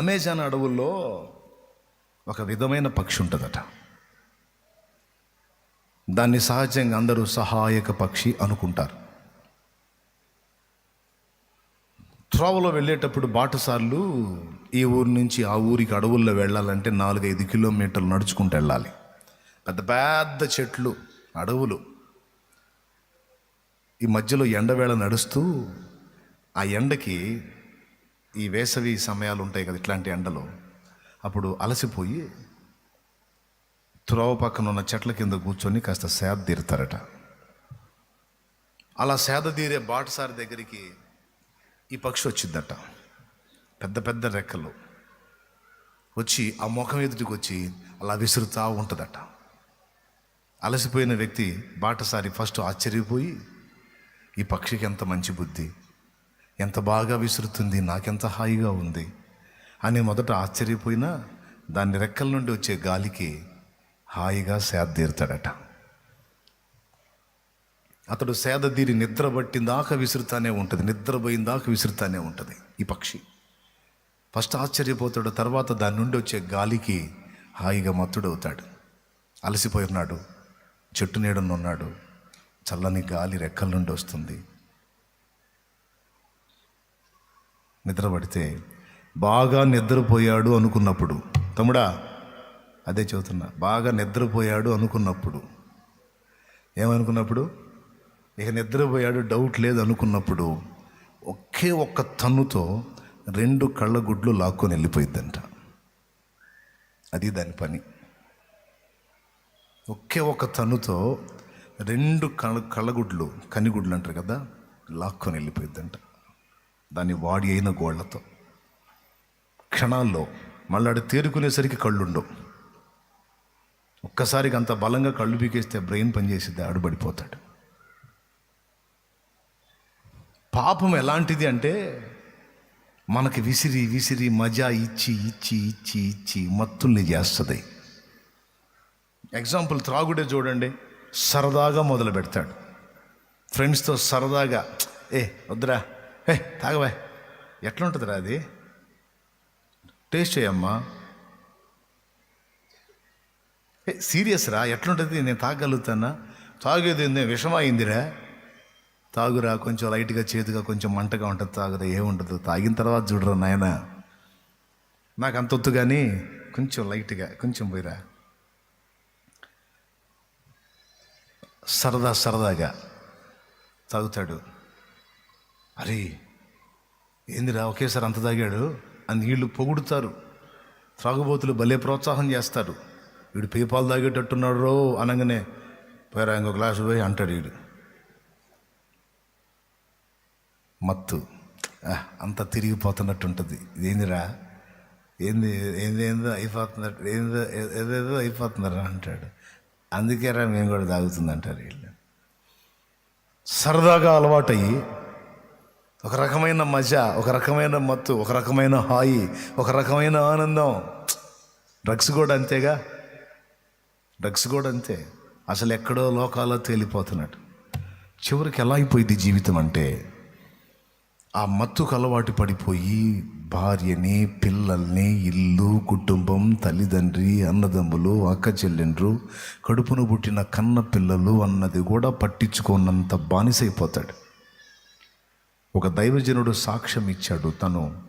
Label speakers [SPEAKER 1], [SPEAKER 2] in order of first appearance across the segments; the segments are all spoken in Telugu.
[SPEAKER 1] అమెజాన్ అడవుల్లో ఒక విధమైన పక్షి ఉంటుందట. దాన్ని సహజంగా అందరూ సహాయక పక్షి అనుకుంటారు. త్రోవలో వెళ్ళేటప్పుడు బాటసార్లు ఈ ఊరి నుంచి ఆ ఊరికి అడవుల్లో వెళ్ళాలంటే నాలుగైదు కిలోమీటర్లు నడుచుకుంటూ వెళ్ళాలి. పెద్ద పెద్ద చెట్లు అడవులు. ఈ మధ్యలో ఎండవేళ నడుస్తూ ఆ ఎండకి ఈ వేసవి సమయాలు ఉంటాయి కదా ఇట్లాంటి ఎండలో అప్పుడు అలసిపోయి త్రోవ పక్కన ఉన్న చెట్ల కింద కూర్చొని కాస్త సేద తీరుతారట. అలా సేద తీరే బాటసారి దగ్గరికి ఈ పక్షి వచ్చిందట. పెద్ద పెద్ద రెక్కలు వచ్చి ఆ ముఖం ఎదుటికి వచ్చి అలా విసురుతూ ఉంటుందట. అలసిపోయిన వ్యక్తి బాటసారి ఫస్ట్ ఆశ్చర్యపోయి ఈ పక్షికి ఎంత మంచి బుద్ధి? ఎంత బాగా విసురుతుంది నాకెంత హాయిగా ఉంది అని మొదట ఆశ్చర్యపోయినా దాని రెక్కల నుండి వచ్చే గాలికి హాయిగా సేదీరుతాడట అతడు సేదతీరి నిద్ర పట్టిందాక విసురుతానే ఉంటుంది నిద్రపోయిందాక విసురుతానే ఉంటుంది ఈ పక్షి. ఫస్ట్ ఆశ్చర్యపోతాడు తర్వాత దాని నుండి వచ్చే గాలికి హాయిగా మత్తుడవుతాడు. అలసిపోయి ఉన్నాడు చెట్టు నీడను ఉన్నాడు చల్లని గాలి రెక్కల నుండి వస్తుంది. నిద్రపడితే బాగా నిద్రపోయాడు అనుకున్నప్పుడు. తమ్ముడా అదే చెబుతున్నా బాగా నిద్రపోయాడు అనుకున్నప్పుడు. ఏమనుకున్నప్పుడు? ఇక నిద్రపోయాడు డౌట్ లేదు అనుకున్నప్పుడు ఒకే ఒక్క తన్నుతో రెండు కళ్ళ గుడ్లు లాక్కొని వెళ్ళిపోయిద్దంట. అది దాని పని. ఒకే ఒక్క తన్నుతో రెండు కళ్ళ కళ్ళగుడ్లు కనిగుడ్లు అంటారు కదా లాక్కొని వెళ్ళిపోయిద్దంట. దాని వాడి అయిన గోళ్ళతో. క్షణాల్లో మళ్ళీ తేరుకునేసరికి కళ్ళుండవు. ఒక్కసారికి అంత బలంగా కళ్ళు పీకేస్తే బ్రెయిన్ పనిచేసిద్ది ఆడుబడిపోతాడు. పాపం ఎలాంటిది అంటే మనకి విసిరి విసిరి మజా ఇచ్చి ఇచ్చి ఇచ్చి ఇచ్చి మత్తుల్ని చేస్తుంది. ఎగ్జాంపుల్ త్రాగుడే చూడండి సరదాగా మొదలు పెడతాడు ఫ్రెండ్స్తో సరదాగా ఏ వద్దురా ఏ తాగవా. ఎట్లుంటుందిరా అది? టేస్ట్ చేయమ్మా. ఏ సీరియస్ రా ఎట్లుంటుంది? నేను తాగలుగుతానా? తాగేది విషమ విషమైందిరా తాగురా కొంచెం లైట్గా చేతిగా కొంచెం మంటగా ఉంటుంది తాగురా. ఏముండదు. తాగిన తర్వాత చూడరా నాయన. నాకు అంత ఒత్తు కానీ కొంచెం లైట్గా కొంచెం పోయిరా. సరదా సరదాగా తాగుతాడు. అరే ఏందిరా ఒకేసారి అంత తాగాడు? అని నీళ్ళు పొగుడుతారు. త్రాగుబోతులు భలే ప్రోత్సాహం చేస్తారు. వీడు పేపాలు తాగేటట్టున్నాడు రో అనగానే పేరా ఇంకో గ్లాసు పోయి అంటాడు వీడు. మత్తు. అంత అంతా తిరిగిపోతున్నట్టు ఉంటుంది ఇదేందిరా? ఏంది ఏంది ఏందో అయిపోతున్నట్టు ఏందో ఏదేదో అయిపోతున్నారా అంటాడు. అందుకేరా మేము కూడా తాగుతుంది అంటారు వీళ్ళు. సరదాగా అలవాటయ్యి ఒక రకమైన మజా ఒక రకమైన మత్తు ఒక రకమైన హాయి ఒక రకమైన ఆనందం. డ్రగ్స్ కూడా అంతేగా? డ్రగ్స్ కూడా అంతే. అసలు ఎక్కడో లోకాల్లో తేలిపోతున్నాడు చివరికి ఎలా అయిపోయింది జీవితం అంటే ఆ మత్తుకు అలవాటు పడిపోయి భార్యని పిల్లల్ని ఇల్లు కుటుంబం తల్లిదండ్రి అన్నదమ్ములు అక్క చెల్లెండ్రు కడుపును పుట్టిన కన్న పిల్లలు అన్నది కూడా పట్టించుకున్నంత బానిసైపోతాడు. ఒక దైవజనుడు సాక్ష్యం ఇచ్చాడు తను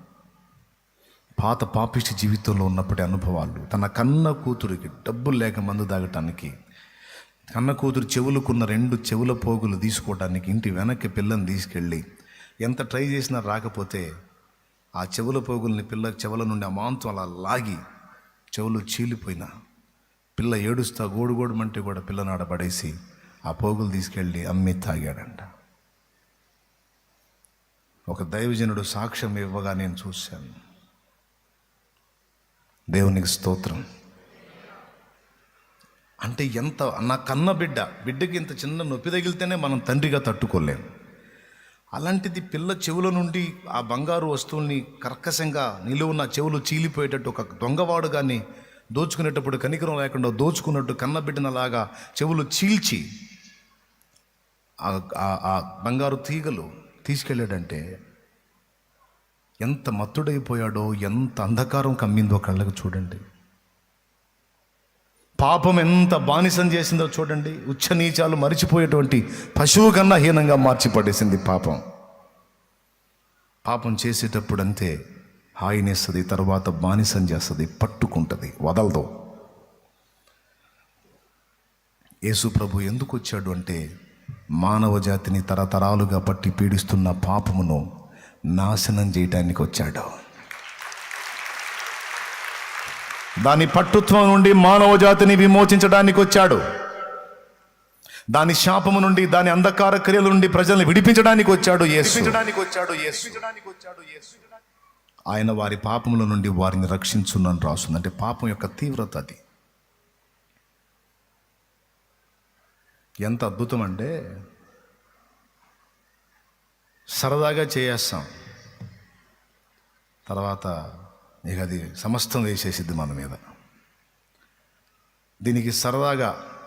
[SPEAKER 1] పాత పాపిష్టి జీవితంలో ఉన్నప్పటి అనుభవాలు. తన కన్న కూతురికి డబ్బులు లేక మందు తాగటానికి కన్న కూతురు చెవులకున్న రెండు చెవుల పోగులు తీసుకోవడానికి ఇంటి వెనక్కి పిల్లని తీసుకెళ్ళి ఎంత ట్రై చేసినా రాకపోతే ఆ చెవుల పోగుల్ని పిల్ల చెవుల నుండి అమాంతం అలా లాగి చెవులు చీలిపోయినా పిల్ల ఏడుస్తా గోడుగోడుమంటే కూడా పిల్లనాడ పడేసి ఆ పోగులు తీసుకెళ్ళి అమ్మి తాగాడంట. ఒక దైవజనుడు సాక్ష్యం ఇవ్వగా నేను చూశాను. దేవునికి స్తోత్రం. అంటే ఎంత నా కన్న బిడ్డ బిడ్డకి ఇంత చిన్న నొప్పి తగిలితేనే మనం తండ్రిగా తట్టుకోలేము అలాంటిది పిల్ల చెవుల నుండి ఆ బంగారు వస్తువుల్ని కర్కశంగా నిలువున్న చెవులు చీలిపోయేటట్టు ఒక దొంగవాడు కానీ దోచుకునేటప్పుడు కనికరం లేకుండా దోచుకున్నట్టు కన్నబిడ్డనలాగా చెవులు చీల్చి ఆ బంగారు తీగలు తీసుకెళ్ళాడంటే ఎంత మత్తుడైపోయాడో ఎంత అంధకారం కమ్మిందో కళ్ళకు చూడండి. పాపం ఎంత బానిసం చేసిందో చూడండి. ఉచ్చ నీచాలు మరిచిపోయేటువంటి పశువు కన్నా హీనంగా మార్చి పడేసింది పాపం. పాపం చేసేటప్పుడు అంతే హాయినేస్తుంది తర్వాత బానిసం చేస్తుంది పట్టుకుంటుంది వదలదు. యేసు ప్రభు ఎందుకు వచ్చాడు అంటే మానవ జాతిని తరతరాలుగా పట్టి పీడిస్తున్న పాపమును నాశనం చేయటానికి వచ్చాడు. దాని పట్టుత్వం నుండి మానవ జాతిని విమోచించడానికి వచ్చాడు. దాని శాపము నుండి దాని అంధకార క్రియల నుండి ప్రజల్ని విడిపించడానికి వచ్చాడు ఆయన వారి పాపముల నుండి వారిని రక్షించునని రాస్తుంది అంటే పాపం యొక్క తీవ్రత అది. ఎంత అద్భుతం అంటే సరదాగా చేసేస్తాం తర్వాత ఇక అది సమస్తం వేసేసిద్ది మన మీద. దీనికి సరదాగా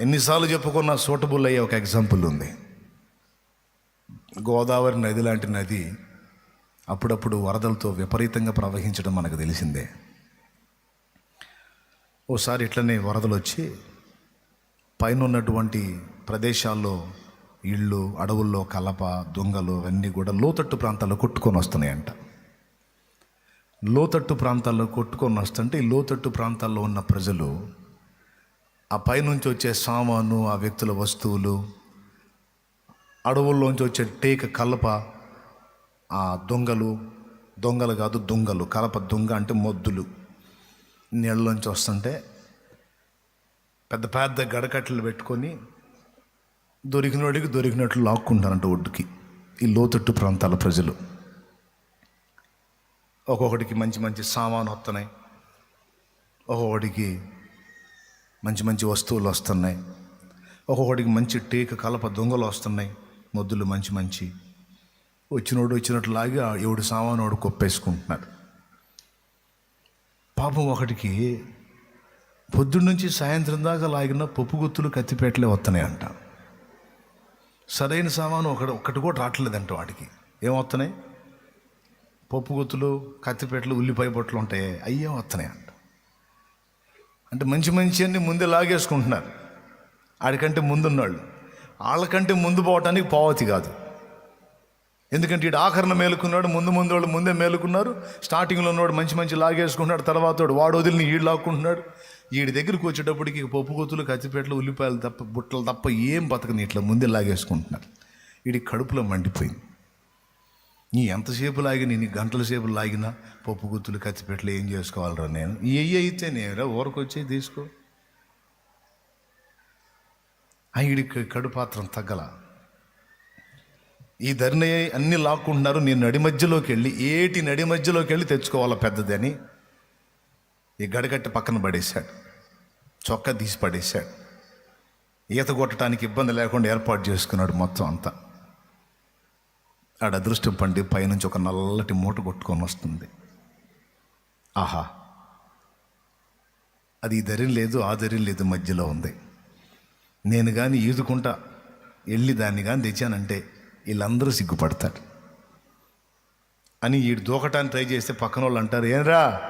[SPEAKER 1] ఎన్నిసార్లు చెప్పుకున్న సూటబుల్ అయ్యే ఒక ఎగ్జాంపుల్ ఉంది. గోదావరి నది లాంటి నది అప్పుడప్పుడు వరదలతో విపరీతంగా ప్రవహించడం మనకు తెలిసిందే. ఓసారి ఇట్లనే వరదలు వచ్చి పైన ఉన్నటువంటి ప్రదేశాల్లో ఇళ్ళు అడవుల్లో కలప దొంగలు అవన్నీ కూడా లోతట్టు ప్రాంతాల్లో కొట్టుకొని వస్తున్నాయంట. లోతట్టు ప్రాంతాల్లో కొట్టుకొని వస్తుంటే ఈ లోతట్టు ప్రాంతాల్లో ఉన్న ప్రజలు ఆ పైనుంచి వచ్చే సామాను ఆ వ్యక్తుల వస్తువులు అడవుల్లోంచి వచ్చే టేక కలప ఆ దొంగలు దొంగలు కాదు దొంగలు కలప దొంగ అంటే మొద్దులు. నీళ్ళలోంచి వస్తుంటే పెద్ద పెద్ద గడకట్టలు పెట్టుకొని దొరికినోడికి దొరికినట్లు లాక్కుంటారంట ఒడ్డుకి ఈ లోతట్టు ప్రాంతాల ప్రజలు. ఒక్కొక్కడికి మంచి మంచి సామాను వస్తున్నాయి ఒక్కొక్కడికి మంచి మంచి వస్తువులు వస్తున్నాయి ఒక్కొక్కడికి మంచి టేక కలప దొంగలు వస్తున్నాయి మొద్దులు మంచి మంచి. వచ్చినోడు వచ్చినట్లు లాగి ఎవడు సామాను వాడు కొప్పేసుకుంటున్నారు పాపం ఒకటికి పొద్దున్న నుంచి సాయంత్రం దాకా లాగిన పప్పు గుత్తులు కత్తిపేటలే వస్తున్నాయి అంట సరైన సామాను ఒకటి ఒక్కటి కూడా రావట్లేదంట వాడికి. ఏమొస్తున్నాయి పప్పు గుత్తులు కత్తిపేటలు ఉల్లిపాయ బొట్లు ఉంటాయి అయ్యే వస్తున్నాయి అంట అంటే మంచి మంచి అన్ని ముందే లాగేసుకుంటున్నారు. ఆడికంటే ముందున్నాళ్ళు. వాళ్ళకంటే ముందు పోవటానికి పావతి కాదు. ఎందుకంటే ఇటు ఆఖరణ మేలుకున్నాడు ముందు ముందు వాళ్ళు ముందే మేలుకున్నారు. స్టార్టింగ్లో ఉన్నవాడు మంచి మంచి లాగేసుకుంటున్నాడు తర్వాత వాడు వాడు వదిలిని ఈడు లాక్కుంటున్నాడు. వీడి దగ్గరికి వచ్చేటప్పటికి పప్పుగొత్తులు పప్పు కొత్తులు కత్తిపేటలు ఉల్లిపాయలు తప్ప బుట్టలు తప్ప ఏం బతకని ఇట్లా ముందే లాగేసుకుంటున్నారు. వీడి కడుపులో మండిపోయింది. నీ ఎంతసేపు లాగిన నీ గంటల సేపు లాగినా పప్పు గుత్తులు కత్తిపెట్టలు ఏం చేసుకోవాలరా నేను? ఈ అయితే నేనురా ఊరకొచ్చి తీసుకో. ఆ ఈడికి కడుపాత్రం తగ్గల. ఈ ధరిని అన్ని లాక్కుంటున్నారు నేను నడి మధ్యలోకి వెళ్ళి ఏటి నడి మధ్యలోకి వెళ్ళి తెచ్చుకోవాలా పెద్దది అని. ఈ గడగట్టి పక్కన పడేశాడు చొక్కా తీసి పడేశాడు. ఈత కొట్టడానికి ఇబ్బంది లేకుండా ఏర్పాటు చేసుకున్నాడు మొత్తం అంతా. ఆడ అదృష్టం పండి పైనుంచి ఒక నల్లటి మూట కొట్టుకొని వస్తుంది. ఆహా! అది ఈ ధరి లేదు ఆ ధరి లేదు మధ్యలో ఉంది. నేను కానీ ఈదుకుంటా వెళ్ళి దాన్ని కానీ తెచ్చానంటే వీళ్ళందరూ సిగ్గుపడతారు. అని వీడు దూకటాన్ని ట్రై చేస్తే పక్కన వాళ్ళు అంటారు ఏంరా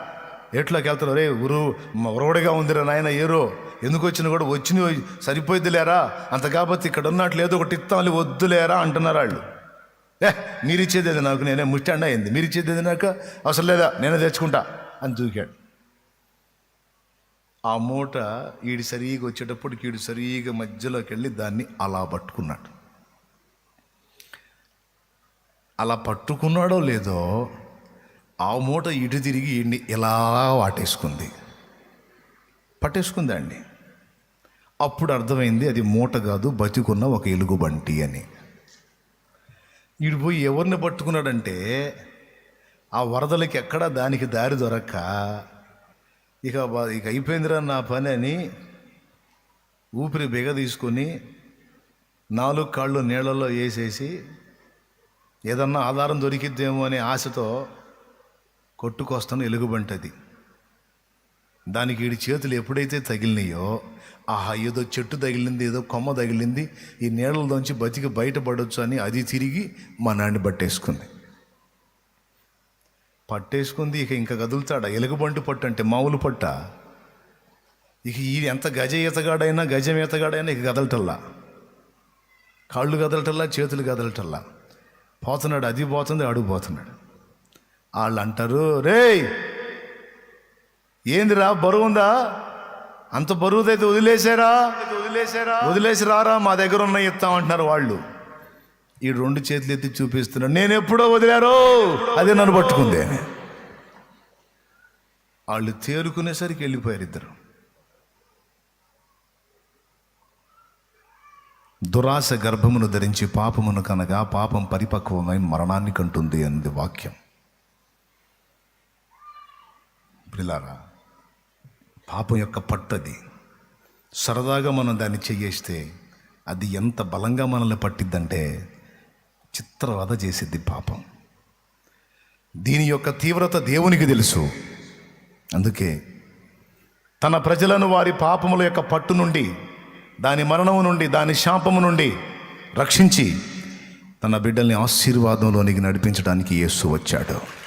[SPEAKER 1] ఎట్లోకి వెళ్తారు రే ఉరు ఉరవడిగా ఉందిరా నాయన ఏరో. ఎందుకు వచ్చినా కూడా వచ్చిన సరిపోయిద్దిలేరా అంత కాబట్టి ఇక్కడ ఉన్నట్లు ఏదో ఒకటి ఇస్తామని వద్దులేరా అంటున్నారు వాళ్ళు. ఏ మీరు ఇచ్చేది నాకు? నేనే ముష్టి అయింది. మీరు ఇచ్చేది నాకు? అవసరం లేదా? నేనే తెచ్చుకుంటా. అని దూకాడు. ఆ మూట ఈడు సరిగా వచ్చేటప్పటికి ఈడు సరిగా మధ్యలోకి వెళ్ళి దాన్ని అలా పట్టుకున్నాడు. అలా పట్టుకున్నాడో లేదో ఆ మూట ఇటు తిరిగి ఈయన్ని ఇలా వాటేసుకుంది. పట్టేసుకుందండి అప్పుడు అర్థమైంది అది మూట కాదు బతికున్న ఒక ఎలుగుబంటి అని. ఈడు పోయి ఎవరిని పట్టుకున్నాడంటే ఆ వరదలకి ఎక్కడా దానికి దారి దొరక్క. ఇక ఇక అయిపోయిందిరా నా పని అని ఊపిరి బిగ తీసుకొని నాలుగు కాళ్ళు నీళ్ళల్లో వేసేసి ఏదన్నా ఆధారం దొరికిద్దేమో అనే ఆశతో కొట్టుకొస్తాను ఎలుగుబంటది. దానికి ఈడి చేతులు ఎప్పుడైతే తగిలినాయో ఆహా ఏదో చెట్టు తగిలింది ఏదో కొమ్మ తగిలింది ఈ నీళ్ళలోంచి బతికి బయటపడొచ్చు అని అది తిరిగి మా నాన్ని పట్టేసుకుంది పట్టేసుకుంది ఇక ఇంకా కదులుతాడా? ఎలుగుబంటి పట్టు అంటే మామూలు పట్ట? ఇక ఈ ఎంత గజ ఈతగాడైనా గజం ఈతగాడైనా ఇక కదలటల్లా. కాళ్ళు కదలటల్లా చేతులు కదలటల్లా. పోతున్నాడు అది పోతుంది అడుగు పోతున్నాడు. వాళ్ళు అంటారు రేయ్ ఏందిరా బరువు ఉందా? అంత బరువుదైతే వదిలేసారా వదిలేసారా. వదిలేసి రారా మా దగ్గర ఉన్న ఇస్తామంటున్నారు వాళ్ళు. ఈ రెండు చేతులు ఎత్తి చూపిస్తున్నాడు నేను ఎప్పుడో వదిలారో అదే నన్ను పట్టుకుంది అని. వాళ్ళు తేరుకునేసరికి వెళ్ళిపోయారు ఇద్దరు. దురాశ గర్భమును ధరించి పాపమును కనగా పాపం పరిపక్వమై మరణాన్ని కంటుంది అన్నది వాక్యం. పిల్లారా పాపం యొక్క పట్టది. సరదాగా మనం దాన్ని చెయ్యేస్తే అది ఎంత బలంగా మనల్ని పట్టిద్దంటే చిత్రవద చేసిద్ది పాపం. దీని యొక్క తీవ్రత దేవునికి తెలుసు. అందుకే తన ప్రజలను వారి పాపముల యొక్క పట్టు నుండి దాని మరణము నుండి దాని శాపము నుండి రక్షించి తన బిడ్డల్ని ఆశీర్వాదంలోనికి నడిపించడానికి యేసు వచ్చాడు.